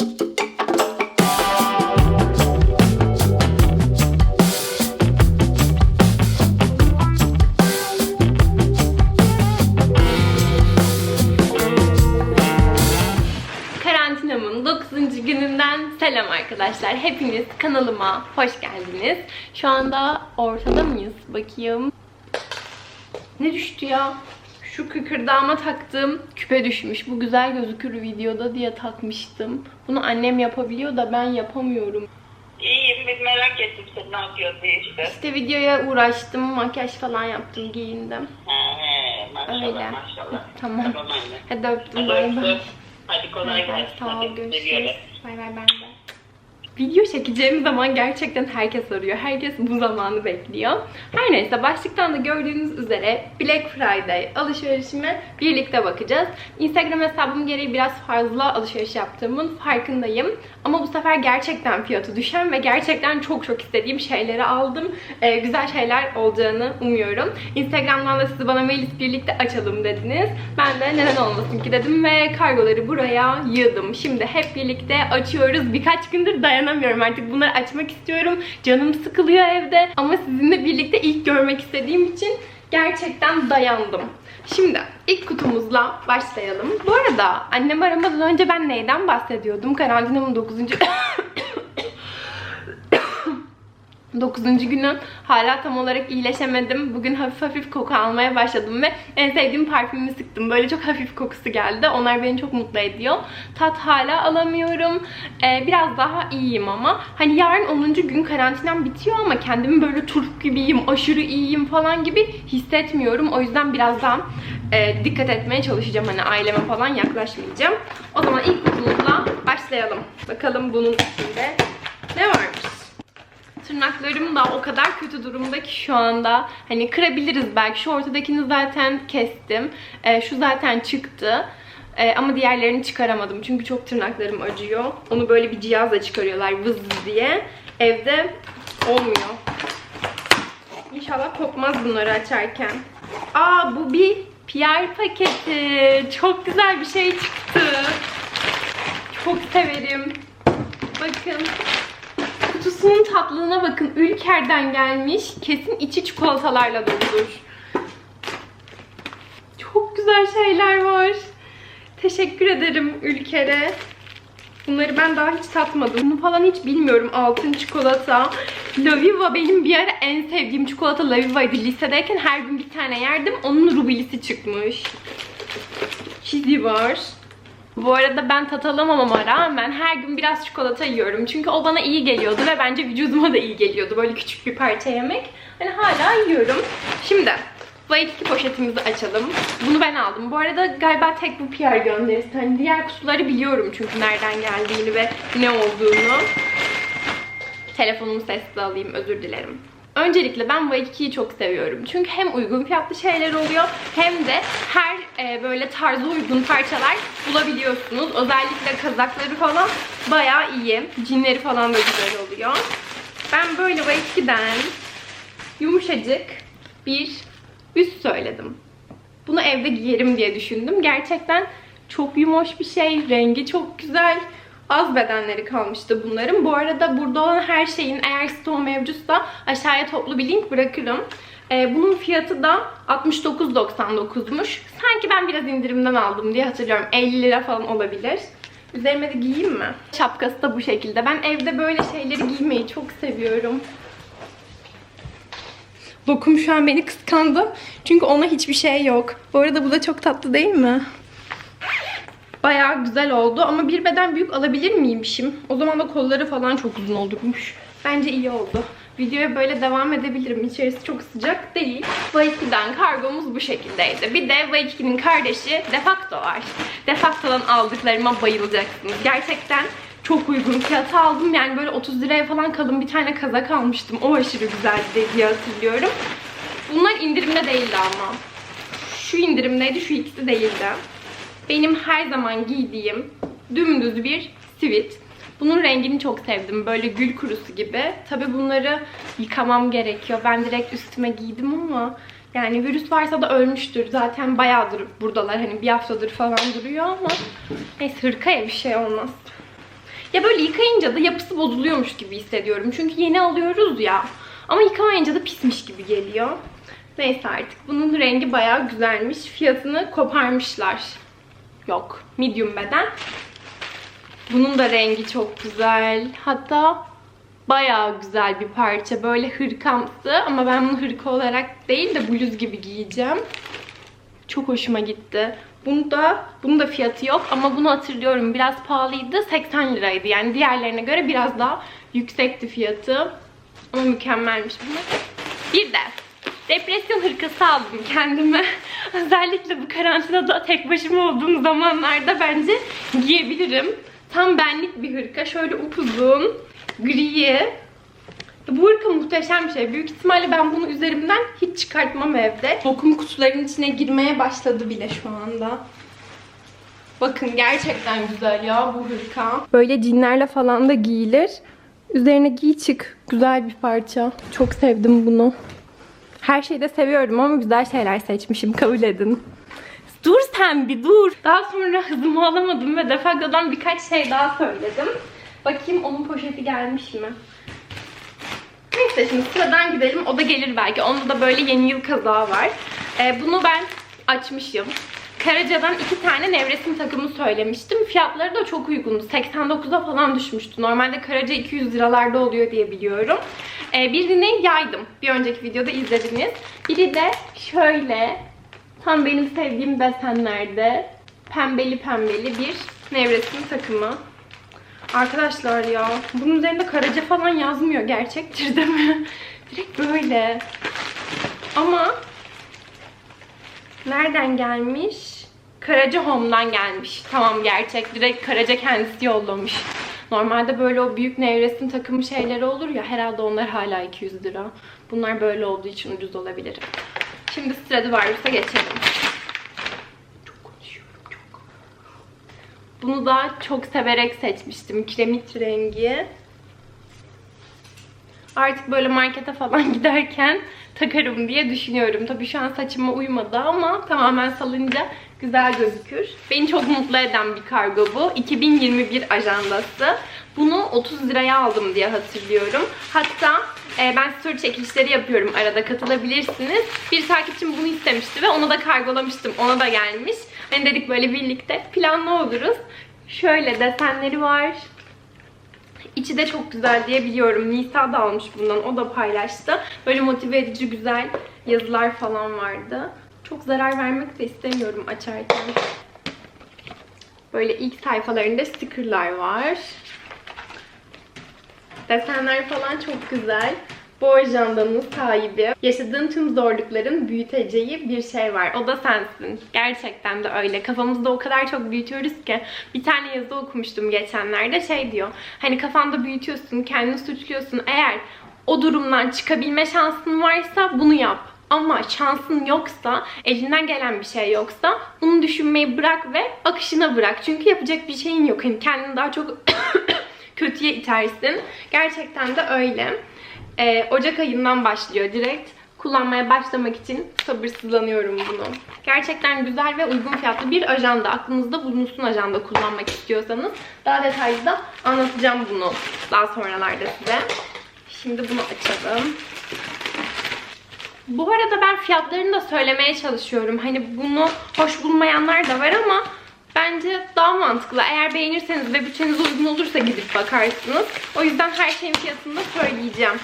Karantinamın 9. gününden selam arkadaşlar. Hepiniz kanalıma hoş geldiniz. Şu anda ortada mıyız? Bakayım. Ne düştü ya? Şu kıkırdağıma taktığım küpe düşmüş. Bu güzel gözükür videoda diye takmıştım. Bunu annem yapabiliyor da ben yapamıyorum. İyiyim, biz merak ettim sen ne yapıyorsun diye işte. İşte videoya uğraştım, makyaj falan yaptım, giyindim. He maşallah Öyle. maşallah. Tamam. Tamam anne. Hadi öptüm. Hadi Bay bay. Hadi kolay gelsin. Sağ ol, görüşürüz. Bay bay ben de. Video çekeceğim zaman gerçekten herkes arıyor. Herkes bu zamanı bekliyor. Her neyse başlıktan da gördüğünüz üzere Black Friday alışverişime birlikte bakacağız. Instagram hesabım gereği biraz fazla alışveriş yaptığımın farkındayım. Ama bu sefer gerçekten fiyatı düşen ve gerçekten çok çok istediğim şeyleri aldım. Ee, güzel şeyler olacağını umuyorum. Instagram'dan da sizi bana Melis birlikte açalım dediniz. Ben de neden olmasın ki dedim ve kargoları buraya yığdım. Şimdi hep birlikte açıyoruz. Birkaç gündür dayanamıyorum artık bunları açmak istiyorum. Canım sıkılıyor evde ama sizinle birlikte ilk görmek istediğim için gerçekten dayandım. Şimdi ilk kutumuzla başlayalım. Bu arada annem aramadan önce ben neyden bahsediyordum? Karantinamın 9. 9. günü hala tam olarak iyileşemedim. Bugün hafif hafif koku almaya başladım ve en sevdiğim parfümümü sıktım. Böyle çok hafif kokusu geldi. Onlar beni çok mutlu ediyor. Tat hala alamıyorum. Ee, biraz daha iyiyim ama. Hani yarın 10. gün karantinam bitiyor ama kendimi böyle turp gibiyim, aşırı iyiyim falan gibi hissetmiyorum. O yüzden biraz daha e, dikkat etmeye çalışacağım. Hani aileme falan yaklaşmayacağım. O zaman ilk kutumuzla başlayalım. Bakalım bunun içinde ne varmış? Tırnaklarım da o kadar kötü durumda ki şu anda. Hani kırabiliriz belki. Şu ortadakini zaten kestim. Ee, şu zaten çıktı. Ee, ama diğerlerini çıkaramadım. Çünkü çok tırnaklarım acıyor. Onu böyle bir cihazla çıkarıyorlar vız diye. Evde olmuyor. İnşallah kopmaz bunları açarken. Aa bu bir PR paketi. Çok güzel bir şey çıktı. Çok severim. Bakın. Kutusunun tatlılığına bakın. Ülker'den gelmiş. Kesin içi çikolatalarla doludur. Çok güzel şeyler var. Teşekkür ederim Ülker'e. Bunları ben daha hiç tatmadım. Bunu falan hiç bilmiyorum. Altın çikolata. Laviva benim bir ara en sevdiğim çikolata Laviva'ydı. Lisedeyken her gün bir tane yerdim. Onun rubilisi çıkmış. Çizi var. Bu arada ben tat alamamama rağmen her gün biraz çikolata yiyorum. Çünkü o bana iyi geliyordu ve bence vücuduma da iyi geliyordu. Böyle küçük bir parça yemek. Hani hala yiyorum. Şimdi 2 poşetimizi açalım. Bunu ben aldım. Bu arada galiba tek bu PR gönderisi. Hani diğer kutuları biliyorum çünkü nereden geldiğini ve ne olduğunu. Telefonumu sessiz alayım özür dilerim. Öncelikle ben Waikiki'yi çok seviyorum. Çünkü hem uygun fiyatlı şeyler oluyor hem de her e, böyle tarza uygun parçalar bulabiliyorsunuz. Özellikle kazakları falan bayağı iyi. Cinleri falan da güzel oluyor. Ben böyle Waikiki'den yumuşacık bir üst söyledim. Bunu evde giyerim diye düşündüm. Gerçekten çok yumuş bir şey. Rengi çok güzel. Az bedenleri kalmıştı bunların. Bu arada burada olan her şeyin eğer stoğu mevcutsa aşağıya toplu bir link bırakırım. Ee, bunun fiyatı da 69.99'muş. Sanki ben biraz indirimden aldım diye hatırlıyorum. 50 lira falan olabilir. Üzerime de giyeyim mi? Şapkası da bu şekilde. Ben evde böyle şeyleri giymeyi çok seviyorum. Lokum şu an beni kıskandı. Çünkü ona hiçbir şey yok. Bu arada bu da çok tatlı değil mi? Bayağı güzel oldu ama bir beden büyük alabilir miymişim? O zaman da kolları falan çok uzun olurmuş. Bence iyi oldu. Videoya böyle devam edebilirim. İçerisi çok sıcak değil. Vaiki'den kargomuz bu şekildeydi. Bir de Vaiki'nin kardeşi Defacto var. Defacto'dan aldıklarıma bayılacaksınız. Gerçekten çok uygun fiyata aldım. Yani böyle 30 liraya falan kalın bir tane kazak almıştım. O aşırı güzeldi diye hatırlıyorum. Bunlar indirimde değildi ama. Şu indirimdeydi, şu ikisi değildi. Benim her zaman giydiğim dümdüz bir sivit. Bunun rengini çok sevdim. Böyle gül kurusu gibi. Tabi bunları yıkamam gerekiyor. Ben direkt üstüme giydim ama yani virüs varsa da ölmüştür. Zaten bayağıdır buradalar. Hani bir haftadır falan duruyor ama neyse hırkaya bir şey olmaz. Ya böyle yıkayınca da yapısı bozuluyormuş gibi hissediyorum. Çünkü yeni alıyoruz ya. Ama yıkamayınca da pismiş gibi geliyor. Neyse artık. Bunun rengi bayağı güzelmiş. Fiyatını koparmışlar. Yok. Medium beden. Bunun da rengi çok güzel. Hatta bayağı güzel bir parça. Böyle hırkamsı ama ben bunu hırka olarak değil de bluz gibi giyeceğim. Çok hoşuma gitti. Bunu da bunun da fiyatı yok ama bunu hatırlıyorum biraz pahalıydı. 80 liraydı. Yani diğerlerine göre biraz daha yüksekti fiyatı. Ama mükemmelmiş bunlar. Bir de depresyon hırkası aldım kendime. Özellikle bu karantinada tek başıma olduğum zamanlarda bence giyebilirim. Tam benlik bir hırka. Şöyle upuzun, gri. Bu hırka muhteşem bir şey. Büyük ihtimalle ben bunu üzerimden hiç çıkartmam evde. Lokum kutularının içine girmeye başladı bile şu anda. Bakın gerçekten güzel ya bu hırka. Böyle cinlerle falan da giyilir. Üzerine giy çık. Güzel bir parça. Çok sevdim bunu. Her şeyi de seviyorum ama güzel şeyler seçmişim. Kabul edin. Dur sen bir dur. Daha sonra hızımı alamadım ve Defaga'dan birkaç şey daha söyledim. Bakayım onun poşeti gelmiş mi? Neyse şimdi sıradan gidelim. O da gelir belki. Onda da böyle yeni yıl kazağı var. Ee, bunu ben açmışım. Karaca'dan iki tane nevresim takımı söylemiştim. Fiyatları da çok uygundu. 89'a falan düşmüştü. Normalde Karaca 200 liralarda oluyor diye biliyorum. Ee, birini yaydım. Bir önceki videoda izlediniz. Biri de şöyle tam benim sevdiğim desenlerde pembeli pembeli bir nevresim takımı. Arkadaşlar ya bunun üzerinde Karaca falan yazmıyor. Gerçektir değil mi? Direkt böyle. Ama nereden gelmiş? Karaca Home'dan gelmiş. Tamam gerçek. Direkt Karaca kendisi yollamış. Normalde böyle o büyük nevresim takımı şeyleri olur ya. Herhalde onlar hala 200 lira. Bunlar böyle olduğu için ucuz olabilir. Şimdi Stradivarius'a geçelim. Çok konuşuyorum çok. Bunu da çok severek seçmiştim. Kiremit rengi. Artık böyle markete falan giderken takarım diye düşünüyorum. Tabii şu an saçıma uymadı ama tamamen salınca güzel gözükür. Beni çok mutlu eden bir kargo bu. 2021 ajandası. Bunu 30 liraya aldım diye hatırlıyorum. Hatta e, ben story çekilişleri yapıyorum arada katılabilirsiniz. Bir takipçim bunu istemişti ve onu da kargolamıştım. Ona da gelmiş. Hani dedik böyle birlikte planlı oluruz. Şöyle desenleri var. İçi de çok güzel diye biliyorum. Nisa da almış bundan. O da paylaştı. Böyle motive edici güzel yazılar falan vardı. Çok zarar vermek de istemiyorum açarken. Böyle ilk sayfalarında stickerlar var. Desenler falan çok güzel. Bu ajandanın sahibi. Yaşadığın tüm zorlukların büyüteceği bir şey var. O da sensin. Gerçekten de öyle. Kafamızda o kadar çok büyütüyoruz ki. Bir tane yazı okumuştum geçenlerde. Şey diyor. Hani kafanda büyütüyorsun, kendini suçluyorsun. Eğer o durumdan çıkabilme şansın varsa bunu yap. Ama şansın yoksa, elinden gelen bir şey yoksa bunu düşünmeyi bırak ve akışına bırak. Çünkü yapacak bir şeyin yok. Hani kendini daha çok kötüye itersin. Gerçekten de öyle. Ee, Ocak ayından başlıyor direkt. Kullanmaya başlamak için sabırsızlanıyorum bunu. Gerçekten güzel ve uygun fiyatlı bir ajanda. Aklınızda bulunsun ajanda kullanmak istiyorsanız. Daha detaylı da anlatacağım bunu daha sonralarda size. Şimdi bunu açalım. Bu arada ben fiyatlarını da söylemeye çalışıyorum. Hani bunu hoş bulmayanlar da var ama bence daha mantıklı. Eğer beğenirseniz ve bütçeniz uygun olursa gidip bakarsınız. O yüzden her şeyin fiyatını da söyleyeceğim.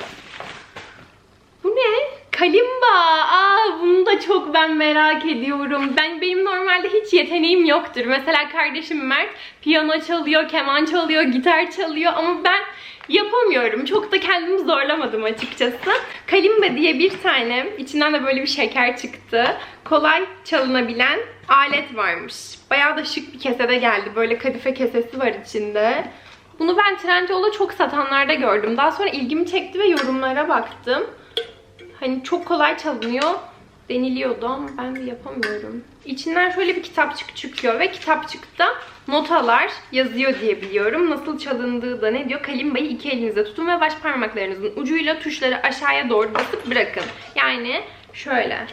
Bu ne? Kalimba. Aa bunu da çok ben merak ediyorum. Ben benim normalde hiç yeteneğim yoktur. Mesela kardeşim Mert piyano çalıyor, keman çalıyor, gitar çalıyor ama ben yapamıyorum. Çok da kendimi zorlamadım açıkçası. Kalimba diye bir tane içinden de böyle bir şeker çıktı. Kolay çalınabilen alet varmış. Bayağı da şık bir kesede geldi. Böyle kadife kesesi var içinde. Bunu ben Trendyol'da çok satanlarda gördüm. Daha sonra ilgimi çekti ve yorumlara baktım. Hani çok kolay çalınıyor deniliyordu ama ben de yapamıyorum. İçinden şöyle bir kitapçık çıkıyor ve kitapçıkta notalar yazıyor diye biliyorum. Nasıl çalındığı da ne diyor? Kalimbayı iki elinizde tutun ve baş parmaklarınızın ucuyla tuşları aşağıya doğru basıp bırakın. Yani şöyle.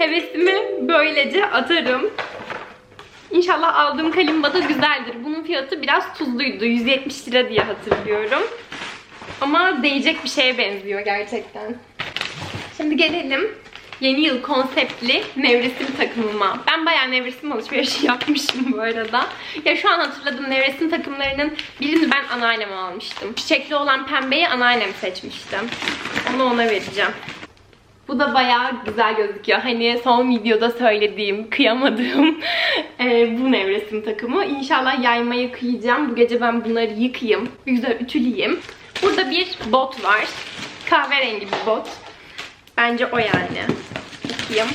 Hevesimi böylece atarım. İnşallah aldığım kalimba da güzeldir. Bunun fiyatı biraz tuzluydu. 170 lira diye hatırlıyorum. Ama değecek bir şeye benziyor gerçekten. Şimdi gelelim yeni yıl konseptli nevresim takımıma. Ben bayağı nevresim alışverişi yapmışım bu arada. Ya şu an hatırladım nevresim takımlarının birini ben anneanneme almıştım. Çiçekli olan pembeyi anneannem seçmiştim. Onu ona vereceğim. Bu da bayağı güzel gözüküyor. Hani son videoda söylediğim, kıyamadığım e, bu nevresim takımı. İnşallah yaymayı kıyacağım. Bu gece ben bunları yıkayayım. Güzel ütüleyeyim. Burada bir bot var. Kahverengi bir bot. Bence o yani. Yıkayayım.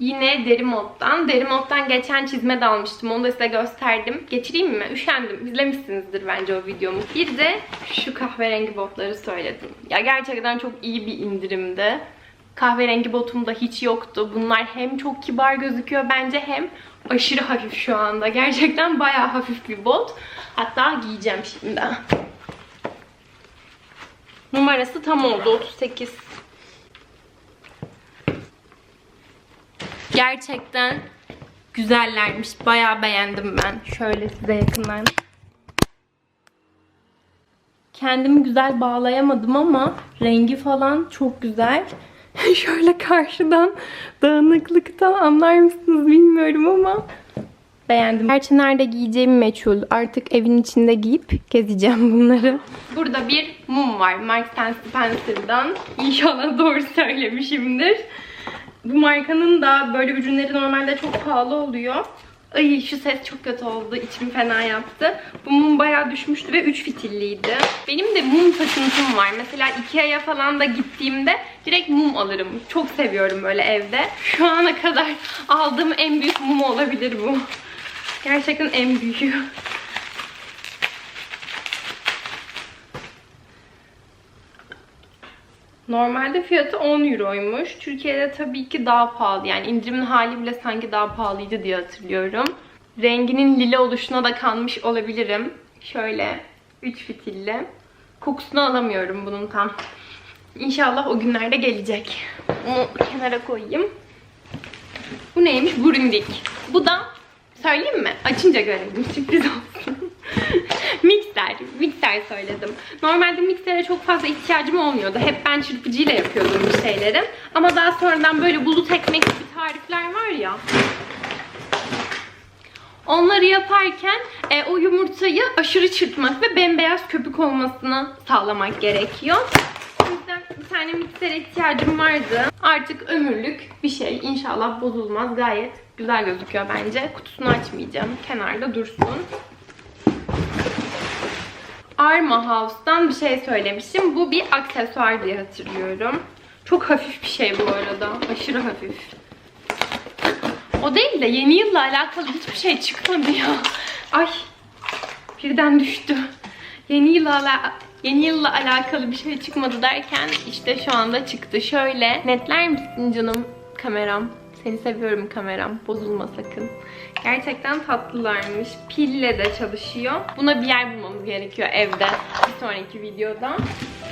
Yine deri moddan. Deri moddan geçen çizme de almıştım. Onu da size gösterdim. Geçireyim mi? Üşendim. İzlemişsinizdir bence o videomu. Bir de şu kahverengi botları söyledim. Ya gerçekten çok iyi bir indirimdi. Kahverengi botum da hiç yoktu. Bunlar hem çok kibar gözüküyor bence hem aşırı hafif şu anda. Gerçekten bayağı hafif bir bot. Hatta giyeceğim şimdi. Numarası tam oldu. 38. Gerçekten güzellermiş. Bayağı beğendim ben. Şöyle size yakından. Kendimi güzel bağlayamadım ama rengi falan çok güzel. Şöyle karşıdan dağınıklıktan anlar mısınız bilmiyorum ama beğendim. Gerçi nerede giyeceğim meçhul. Artık evin içinde giyip gezeceğim bunları. Burada bir mum var. Marks Spencer'dan. İnşallah doğru söylemişimdir. Bu markanın da böyle ürünleri normalde çok pahalı oluyor. Ay şu ses çok kötü oldu. İçim fena yaptı. Bu mum bayağı düşmüştü ve 3 fitilliydi. Benim de mum takıntım var. Mesela Ikea'ya falan da gittiğimde direkt mum alırım. Çok seviyorum böyle evde. Şu ana kadar aldığım en büyük mum olabilir bu. Gerçekten en büyüğü. Normalde fiyatı 10 euroymuş. Türkiye'de tabii ki daha pahalı. Yani indirimin hali bile sanki daha pahalıydı diye hatırlıyorum. Renginin lila oluşuna da kanmış olabilirim. Şöyle 3 fitilli. Kokusunu alamıyorum bunun tam. İnşallah o günlerde gelecek. Onu kenara koyayım. Bu neymiş? Burundik. Bu da söyleyeyim mi? Açınca görelim. Sürpriz olsun. mikser. Mikser söyledim. Normalde miksere çok fazla ihtiyacım olmuyordu. Hep ben çırpıcıyla yapıyordum bu şeyleri. Ama daha sonradan böyle bulut ekmek gibi tarifler var ya. Onları yaparken e, o yumurtayı aşırı çırpmak ve bembeyaz köpük olmasını sağlamak gerekiyor. O yüzden bir tane miksere ihtiyacım vardı. Artık ömürlük bir şey. İnşallah bozulmaz. Gayet güzel gözüküyor bence. Kutusunu açmayacağım. Kenarda dursun. Arma House'dan bir şey söylemişim. Bu bir aksesuar diye hatırlıyorum. Çok hafif bir şey bu arada. Aşırı hafif. O değil de yeni yılla alakalı hiçbir şey çıkmadı ya. Ay birden düştü. Yeni yılla ala- yeni yılla alakalı bir şey çıkmadı derken işte şu anda çıktı. Şöyle netler misin canım kameram? Seni seviyorum kameram. Bozulma sakın. Gerçekten tatlılarmış. Pille de çalışıyor. Buna bir yer bulmamız gerekiyor evde. Bir sonraki videoda.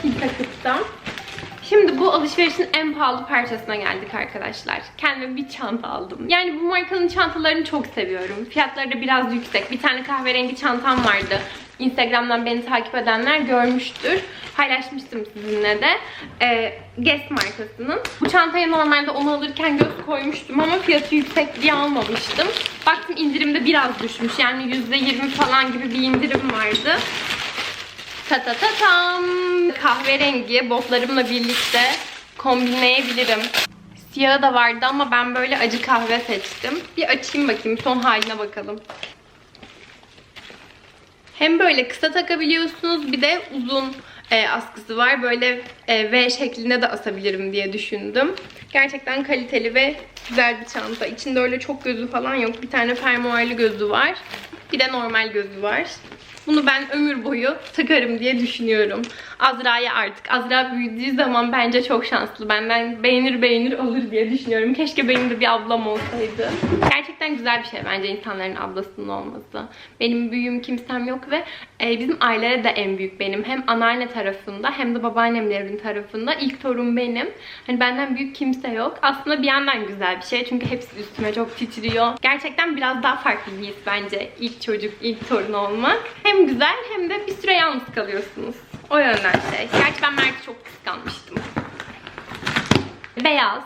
Pil takıp. Şimdi bu alışverişin en pahalı parçasına geldik arkadaşlar. Kendime bir çanta aldım. Yani bu markanın çantalarını çok seviyorum. Fiyatları da biraz yüksek. Bir tane kahverengi çantam vardı. Instagram'dan beni takip edenler görmüştür. Paylaşmıştım sizinle de. Ee, Guess markasının. Bu çantaya normalde onu alırken göz koymuştum ama fiyatı yüksek diye almamıştım. Baktım indirimde biraz düşmüş. Yani %20 falan gibi bir indirim vardı. Ta ta tam. Kahverengi botlarımla birlikte kombinleyebilirim. Siyahı da vardı ama ben böyle acı kahve seçtim. Bir açayım bakayım son haline bakalım. Hem böyle kısa takabiliyorsunuz bir de uzun e, askısı var. Böyle e, V şeklinde de asabilirim diye düşündüm. Gerçekten kaliteli ve güzel bir çanta. İçinde öyle çok gözü falan yok. Bir tane fermuarlı gözü var. Bir de normal gözü var. Bunu ben ömür boyu takarım diye düşünüyorum. Azra'ya artık. Azra büyüdüğü zaman bence çok şanslı. Benden beğenir beğenir alır diye düşünüyorum. Keşke benim de bir ablam olsaydı. Gerçekten güzel bir şey bence insanların ablasının olması. Benim büyüğüm kimsem yok ve e, bizim ailede de en büyük benim. Hem anneanne tarafında hem de babaannemlerin tarafında. ilk torun benim. Hani benden büyük kimse yok. Aslında bir yandan güzel bir şey. Çünkü hepsi üstüme çok titriyor. Gerçekten biraz daha farklı bir his bence. ilk çocuk, ilk torun olmak. Hem güzel hem de bir süre yalnız kalıyorsunuz. O yönden şey. Gerçi ben Mert'i çok kıskanmıştım. Beyaz,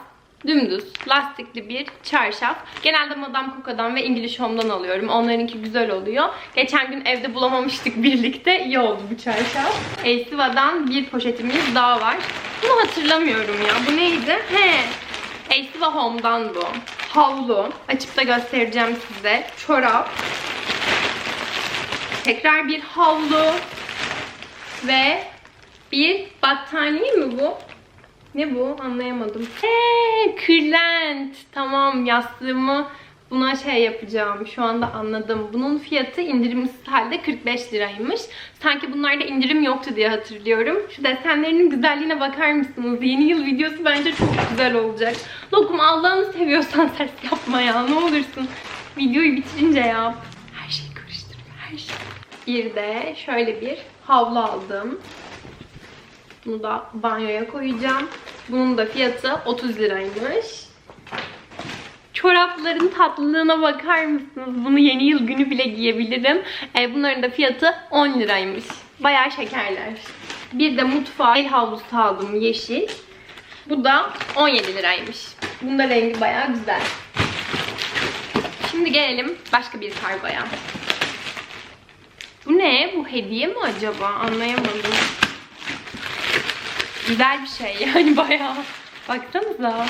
dümdüz, lastikli bir çarşaf. Genelde Madame Coca'dan ve English Home'dan alıyorum. Onlarınki güzel oluyor. Geçen gün evde bulamamıştık birlikte. İyi oldu bu çarşaf. Elsiva'dan bir poşetimiz daha var. Bunu hatırlamıyorum ya. Bu neydi? He. Elsiva Home'dan bu. Havlu. Açıp da göstereceğim size. Çorap. Tekrar bir havlu. Ve bir battaniye mi bu? Ne bu? Anlayamadım. Eee kırlent. Tamam yastığımı buna şey yapacağım. Şu anda anladım. Bunun fiyatı indirimsiz halde 45 liraymış. Sanki bunlarda indirim yoktu diye hatırlıyorum. Şu desenlerinin güzelliğine bakar mısınız? Yeni yıl videosu bence çok güzel olacak. Lokum Allah'ını seviyorsan ses yapma ya. Ne olursun. Videoyu bitirince yap. Her şeyi karıştırma. Her şey. Bir de şöyle bir havlu aldım. Bunu da banyoya koyacağım. Bunun da fiyatı 30 liraymış. Çorapların tatlılığına bakar mısınız? Bunu yeni yıl günü bile giyebilirim. E, bunların da fiyatı 10 liraymış. Bayağı şekerler. Bir de mutfağa el havlusu aldım yeşil. Bu da 17 liraymış. Bunun da rengi bayağı güzel. Şimdi gelelim başka bir kargoya. Bu ne? Bu hediye mi acaba? Anlayamadım. Güzel bir şey yani bayağı. Baksanıza.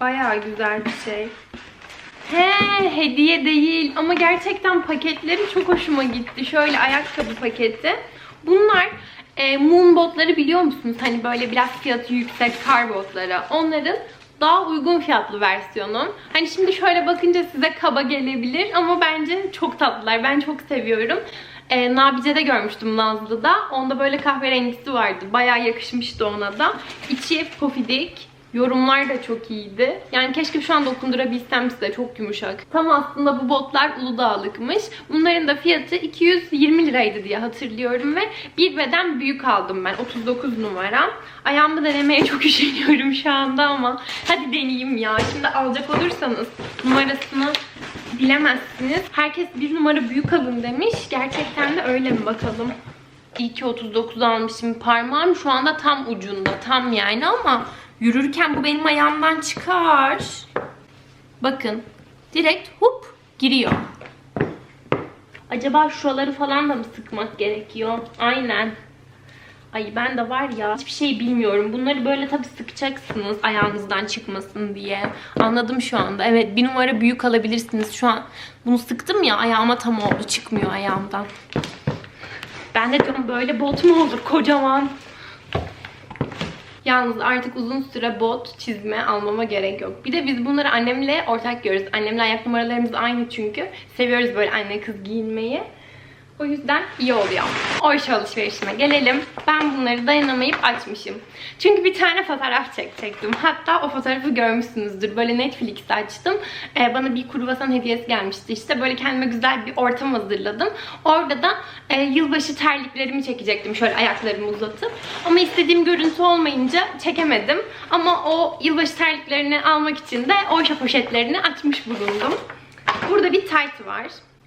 Bayağı güzel bir şey. He, hediye değil ama gerçekten paketleri çok hoşuma gitti. Şöyle ayakkabı paketi. Bunlar e, moon botları biliyor musunuz? Hani böyle biraz fiyatı yüksek kar botları. Onların daha uygun fiyatlı versiyonu. Hani şimdi şöyle bakınca size kaba gelebilir ama bence çok tatlılar. Ben çok seviyorum. E, Nabice'de görmüştüm Nazlı'da. Onda böyle kahverengisi vardı. Bayağı yakışmıştı ona da. İçi pofidik. Yorumlar da çok iyiydi. Yani keşke şu an dokundurabilsem size. Çok yumuşak. Tam aslında bu botlar Uludağ'lıkmış. Bunların da fiyatı 220 liraydı diye hatırlıyorum ve bir beden büyük aldım ben. 39 numara. Ayağımı denemeye çok üşeniyorum şu anda ama hadi deneyeyim ya. Şimdi alacak olursanız numarasını bilemezsiniz. Herkes bir numara büyük alın demiş. Gerçekten de öyle mi bakalım. İyi ki 39 almışım. Parmağım şu anda tam ucunda. Tam yani ama yürürken bu benim ayağımdan çıkar. Bakın. Direkt hup giriyor. Acaba şuraları falan da mı sıkmak gerekiyor? Aynen. Ay ben de var ya hiçbir şey bilmiyorum. Bunları böyle tabii sıkacaksınız ayağınızdan çıkmasın diye. Anladım şu anda. Evet bir numara büyük alabilirsiniz. Şu an bunu sıktım ya ayağıma tam oldu. Çıkmıyor ayağımdan. Ben de diyorum böyle bot mu olur kocaman. Yalnız artık uzun süre bot, çizme almama gerek yok. Bir de biz bunları annemle ortak görüyoruz. Annemle ayak numaralarımız aynı çünkü. Seviyoruz böyle anne kız giyinmeyi. O yüzden iyi oluyor. Oyş alışverişime gelelim. Ben bunları dayanamayıp açmışım. Çünkü bir tane fotoğraf çekecektim. Hatta o fotoğrafı görmüşsünüzdür. Böyle Netflix'te açtım. Ee, bana bir kruvasan hediyesi gelmişti. İşte böyle kendime güzel bir ortam hazırladım. Orada da e, yılbaşı terliklerimi çekecektim. Şöyle ayaklarımı uzatıp. Ama istediğim görüntü olmayınca çekemedim. Ama o yılbaşı terliklerini almak için de Oyşa poşetlerini açmış bulundum. Burada bir tight var.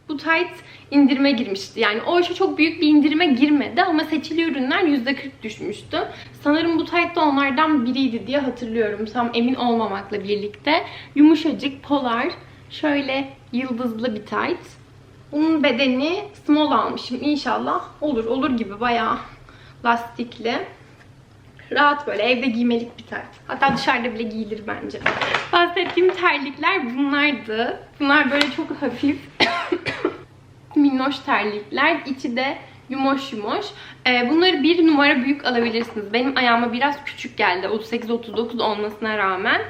Bu tight indirime girmişti. Yani o işe çok büyük bir indirime girmedi ama seçili ürünler %40 düşmüştü. Sanırım bu tight da onlardan biriydi diye hatırlıyorum. Tam emin olmamakla birlikte. Yumuşacık, polar, şöyle yıldızlı bir tight. Bunun bedeni small almışım. İnşallah olur. Olur gibi bayağı lastikli. Rahat böyle evde giymelik bir tayt. Hatta dışarıda bile giyilir bence. Bahsettiğim terlikler bunlardı. Bunlar böyle çok hafif minnoş terlikler. İçi de Yumoş yumoş. Ee, bunları bir numara büyük alabilirsiniz. Benim ayağıma biraz küçük geldi. 38-39 olmasına rağmen.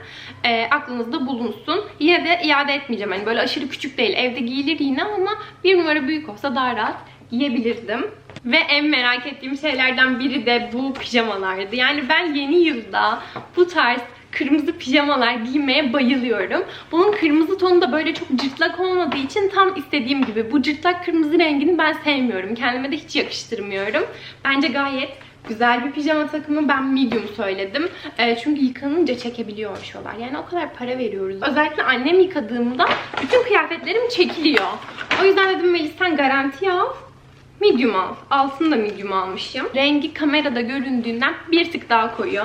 Ee, aklınızda bulunsun. Yine de iade etmeyeceğim. Hani böyle aşırı küçük değil. Evde giyilir yine ama bir numara büyük olsa daha rahat giyebilirdim. Ve en merak ettiğim şeylerden biri de bu pijamalardı. Yani ben yeni yılda bu tarz kırmızı pijamalar giymeye bayılıyorum. Bunun kırmızı tonu da böyle çok cırtlak olmadığı için tam istediğim gibi. Bu cırtlak kırmızı rengini ben sevmiyorum. Kendime de hiç yakıştırmıyorum. Bence gayet güzel bir pijama takımı. Ben medium söyledim. Ee, çünkü yıkanınca çekebiliyor şolar. Yani o kadar para veriyoruz. Özellikle annem yıkadığımda bütün kıyafetlerim çekiliyor. O yüzden dedim Melis sen garanti al. Medium al. Altını da medium almışım. Rengi kamerada göründüğünden bir tık daha koyu.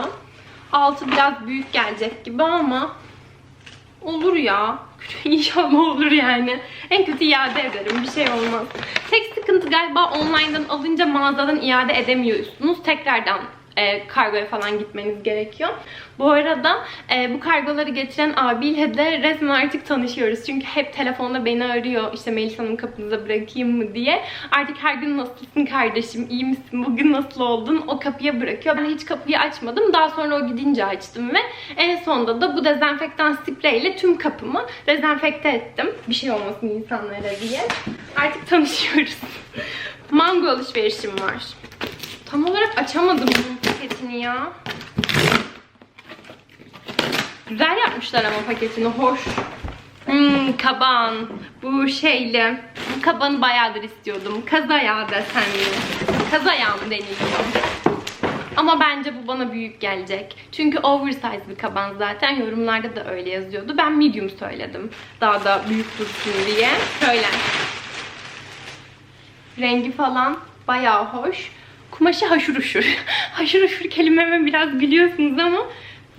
Altı biraz büyük gelecek gibi ama olur ya. İnşallah olur yani. En kötü iade ederim. Bir şey olmaz. Tek sıkıntı galiba online'dan alınca mağazadan iade edemiyorsunuz. Tekrardan e, kargoya falan gitmeniz gerekiyor. Bu arada e, bu kargoları getiren abiyle de resmen artık tanışıyoruz. Çünkü hep telefonda beni arıyor. İşte Melis Hanım kapınıza bırakayım mı diye. Artık her gün nasılsın kardeşim, iyi misin, bugün nasıl oldun o kapıya bırakıyor. Ben hiç kapıyı açmadım. Daha sonra o gidince açtım ve en sonunda da bu dezenfektan spreyle tüm kapımı dezenfekte ettim. Bir şey olmasın insanlara diye. Artık tanışıyoruz. Mango alışverişim var. Tam olarak açamadım bunun paketini ya. Güzel yapmışlar ama paketini. Hoş. Hmm, kaban. Bu şeyli. Bu kabanı bayağıdır istiyordum. Kaz ayağı desenli. Kaz mı deniliyor? Ama bence bu bana büyük gelecek. Çünkü oversize bir kaban zaten. Yorumlarda da öyle yazıyordu. Ben medium söyledim. Daha da büyük dursun diye. Şöyle. Rengi falan bayağı hoş. Kumaşı haşır uşur. haşır uşur kelimeme biraz gülüyorsunuz ama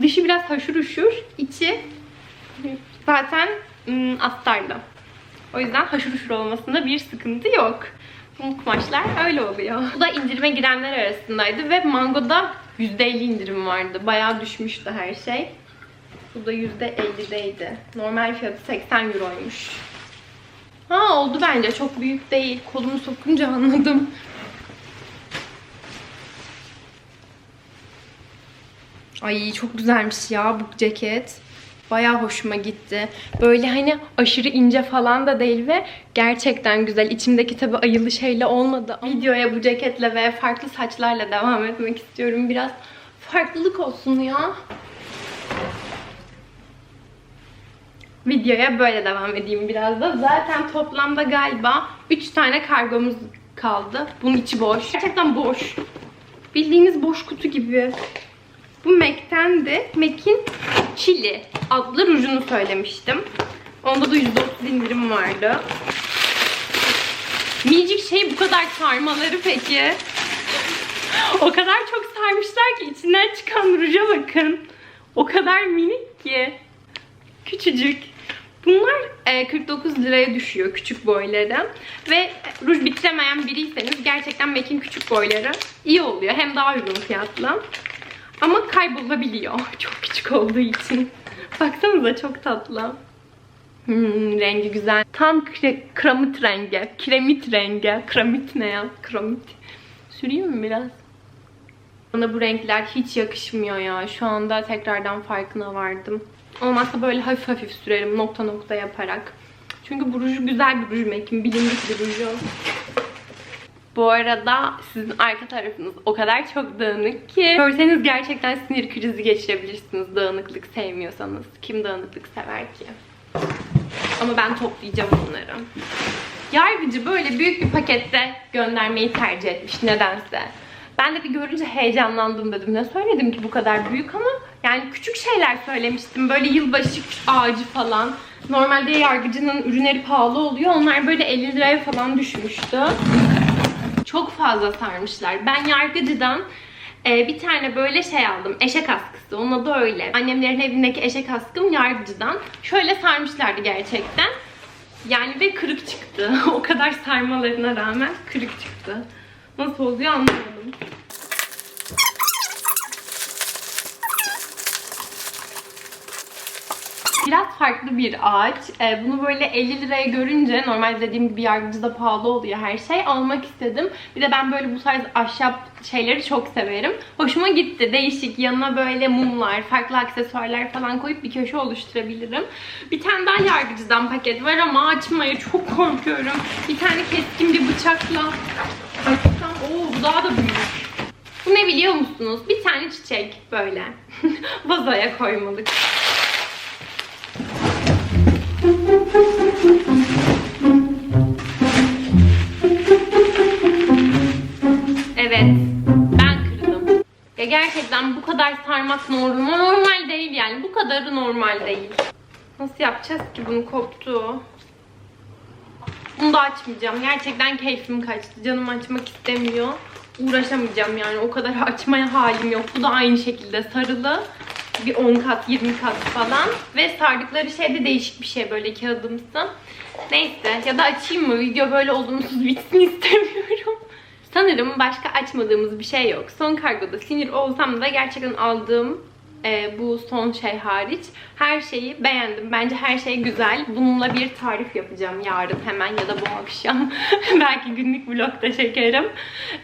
dışı biraz haşır uşur. içi zaten ım, astarlı. O yüzden haşır uşur olmasında bir sıkıntı yok. Bu kumaşlar öyle oluyor. Bu da indirime girenler arasındaydı ve Mango'da %50 indirim vardı. Bayağı düşmüştü her şey. Bu da %50'deydi. Normal fiyatı 80 euroymuş. Ha oldu bence. Çok büyük değil. Kolumu sokunca anladım. Ay çok güzelmiş ya bu ceket. Bayağı hoşuma gitti. Böyle hani aşırı ince falan da değil ve gerçekten güzel. İçimdeki tabi ayılı şeyle olmadı. Videoya bu ceketle ve farklı saçlarla devam etmek istiyorum. Biraz farklılık olsun ya. Videoya böyle devam edeyim biraz da. Zaten toplamda galiba 3 tane kargomuz kaldı. Bunun içi boş. Gerçekten boş. Bildiğiniz boş kutu gibi. Bu MAC'tendi. MAC'in Chili adlı rujunu söylemiştim. Onda da %30 indirim vardı. Minicik şey bu kadar sarmaları peki. o kadar çok sarmışlar ki içinden çıkan ruja bakın. O kadar minik ki. Küçücük. Bunlar e, 49 liraya düşüyor küçük boyları. Ve ruj bitiremeyen biriyseniz gerçekten MAC'in küçük boyları iyi oluyor. Hem daha uygun fiyatla. Ama kaybolabiliyor. Çok küçük olduğu için. Baksanıza çok tatlı. Hmm, rengi güzel. Tam kre, kremit rengi. Kremit rengi. Kremit ne ya? Kremit. Süreyim mi biraz? Bana bu renkler hiç yakışmıyor ya. Şu anda tekrardan farkına vardım. Olmazsa böyle hafif hafif sürerim nokta nokta yaparak. Çünkü bu ruj güzel bir ruj mekim. Bilindik bir ruju. Bu arada sizin arka tarafınız o kadar çok dağınık ki görseniz gerçekten sinir krizi geçirebilirsiniz dağınıklık sevmiyorsanız. Kim dağınıklık sever ki? Ama ben toplayacağım onları. Yargıcı böyle büyük bir pakette göndermeyi tercih etmiş nedense. Ben de bir görünce heyecanlandım dedim. Ne söyledim ki bu kadar büyük ama yani küçük şeyler söylemiştim. Böyle yılbaşı ağacı falan. Normalde yargıcının ürünleri pahalı oluyor. Onlar böyle 50 liraya falan düşmüştü çok fazla sarmışlar. Ben yargıcıdan e, bir tane böyle şey aldım. Eşek askısı. Onun adı öyle. Annemlerin evindeki eşek askım yargıcıdan. Şöyle sarmışlardı gerçekten. Yani ve kırık çıktı. o kadar sarmalarına rağmen kırık çıktı. Nasıl oluyor anlamadım. Biraz farklı bir ağaç. Ee, bunu böyle 50 liraya görünce normal dediğim gibi yargıcıda pahalı oluyor her şey. Almak istedim. Bir de ben böyle bu tarz ahşap şeyleri çok severim. Hoşuma gitti. Değişik. Yanına böyle mumlar, farklı aksesuarlar falan koyup bir köşe oluşturabilirim. Bir tane daha yargıcıdan paket var ama açmaya çok korkuyorum. Bir tane keskin bir bıçakla açsam. Oo bu daha da büyük. Bu ne biliyor musunuz? Bir tane çiçek böyle. Vazoya koymalık. Evet. Ben kırdım. Ya gerçekten bu kadar sarmak normal, normal değil yani. Bu kadarı normal değil. Nasıl yapacağız ki bunu koptu? Bunu da açmayacağım. Gerçekten keyfim kaçtı. Canım açmak istemiyor. Uğraşamayacağım yani. O kadar açmaya halim yok. Bu da aynı şekilde sarılı. Bir 10 kat, 20 kat falan. Ve sardıkları şey de değişik bir şey böyle kağıdımsı. Neyse ya da açayım mı? Video böyle olumsuz bitsin istemiyorum. Sanırım başka açmadığımız bir şey yok. Son kargoda sinir olsam da gerçekten aldığım e, bu son şey hariç her şeyi beğendim. Bence her şey güzel. Bununla bir tarif yapacağım yarın hemen ya da bu akşam. Belki günlük vlogda çekerim.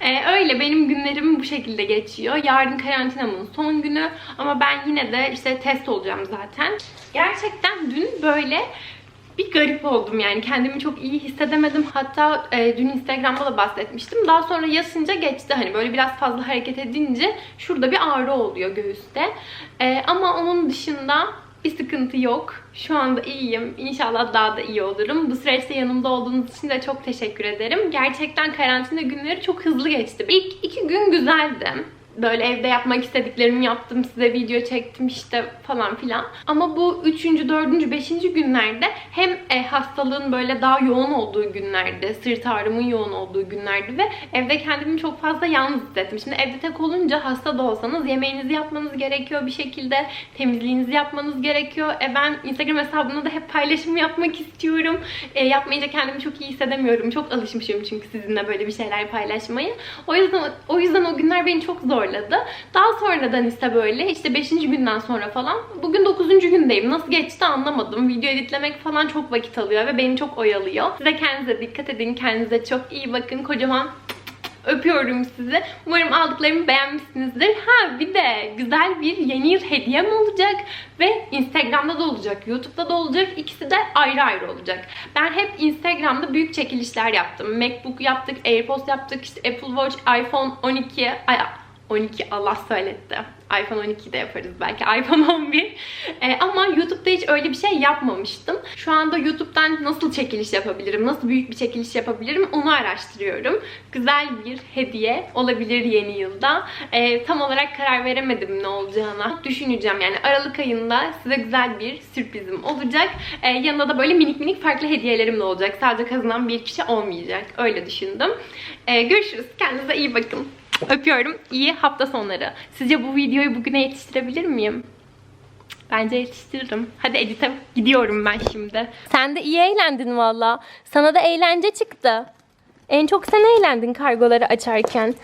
E, öyle benim günlerim bu şekilde geçiyor. Yarın karantinamın son günü ama ben yine de işte test olacağım zaten. Gerçekten dün böyle bir garip oldum yani kendimi çok iyi hissedemedim. Hatta e, dün Instagram'da da bahsetmiştim. Daha sonra yasınca geçti. Hani böyle biraz fazla hareket edince şurada bir ağrı oluyor göğüste. E, ama onun dışında bir sıkıntı yok. Şu anda iyiyim. İnşallah daha da iyi olurum. Bu süreçte yanımda olduğunuz için de çok teşekkür ederim. Gerçekten karantina günleri çok hızlı geçti. İlk iki gün güzeldi böyle evde yapmak istediklerimi yaptım. Size video çektim işte falan filan. Ama bu üçüncü, dördüncü, beşinci günlerde hem e, hastalığın böyle daha yoğun olduğu günlerde, sırt ağrımın yoğun olduğu günlerdi ve evde kendimi çok fazla yalnız hissettim. Şimdi evde tek olunca hasta da olsanız yemeğinizi yapmanız gerekiyor bir şekilde. Temizliğinizi yapmanız gerekiyor. E ben Instagram hesabımda da hep paylaşım yapmak istiyorum. E, yapmayınca kendimi çok iyi hissedemiyorum. Çok alışmışım çünkü sizinle böyle bir şeyler paylaşmayı. O yüzden o yüzden o günler beni çok zorladı. Daha sonradan ise böyle işte 5. günden sonra falan bugün 9. gündeyim. Nasıl geçti anlamadım. Video editlemek falan çok vakit alıyor ve beni çok oyalıyor. Size kendinize dikkat edin. Kendinize çok iyi bakın. Kocaman öpüyorum sizi. Umarım aldıklarımı beğenmişsinizdir. Ha bir de güzel bir yeni yıl hediyem olacak ve Instagram'da da olacak, YouTube'da da olacak. İkisi de ayrı ayrı olacak. Ben hep Instagram'da büyük çekilişler yaptım. MacBook yaptık, AirPods yaptık, işte Apple Watch, iPhone 12, ay 12 Allah söyletti. iPhone 12 de yaparız belki. iPhone 11. Ee, ama YouTube'da hiç öyle bir şey yapmamıştım. Şu anda YouTube'dan nasıl çekiliş yapabilirim, nasıl büyük bir çekiliş yapabilirim onu araştırıyorum. Güzel bir hediye olabilir yeni yılda. Ee, tam olarak karar veremedim ne olacağına. Düşüneceğim yani Aralık ayında size güzel bir sürprizim olacak. Ee, yanında da böyle minik minik farklı hediyelerim de olacak. Sadece kazanan bir kişi olmayacak. Öyle düşündüm. Ee, görüşürüz. Kendinize iyi bakın. Öpüyorum. İyi hafta sonları. Sizce bu videoyu bugüne yetiştirebilir miyim? Bence yetiştiririm. Hadi edite gidiyorum ben şimdi. Sen de iyi eğlendin valla. Sana da eğlence çıktı. En çok sen eğlendin kargoları açarken.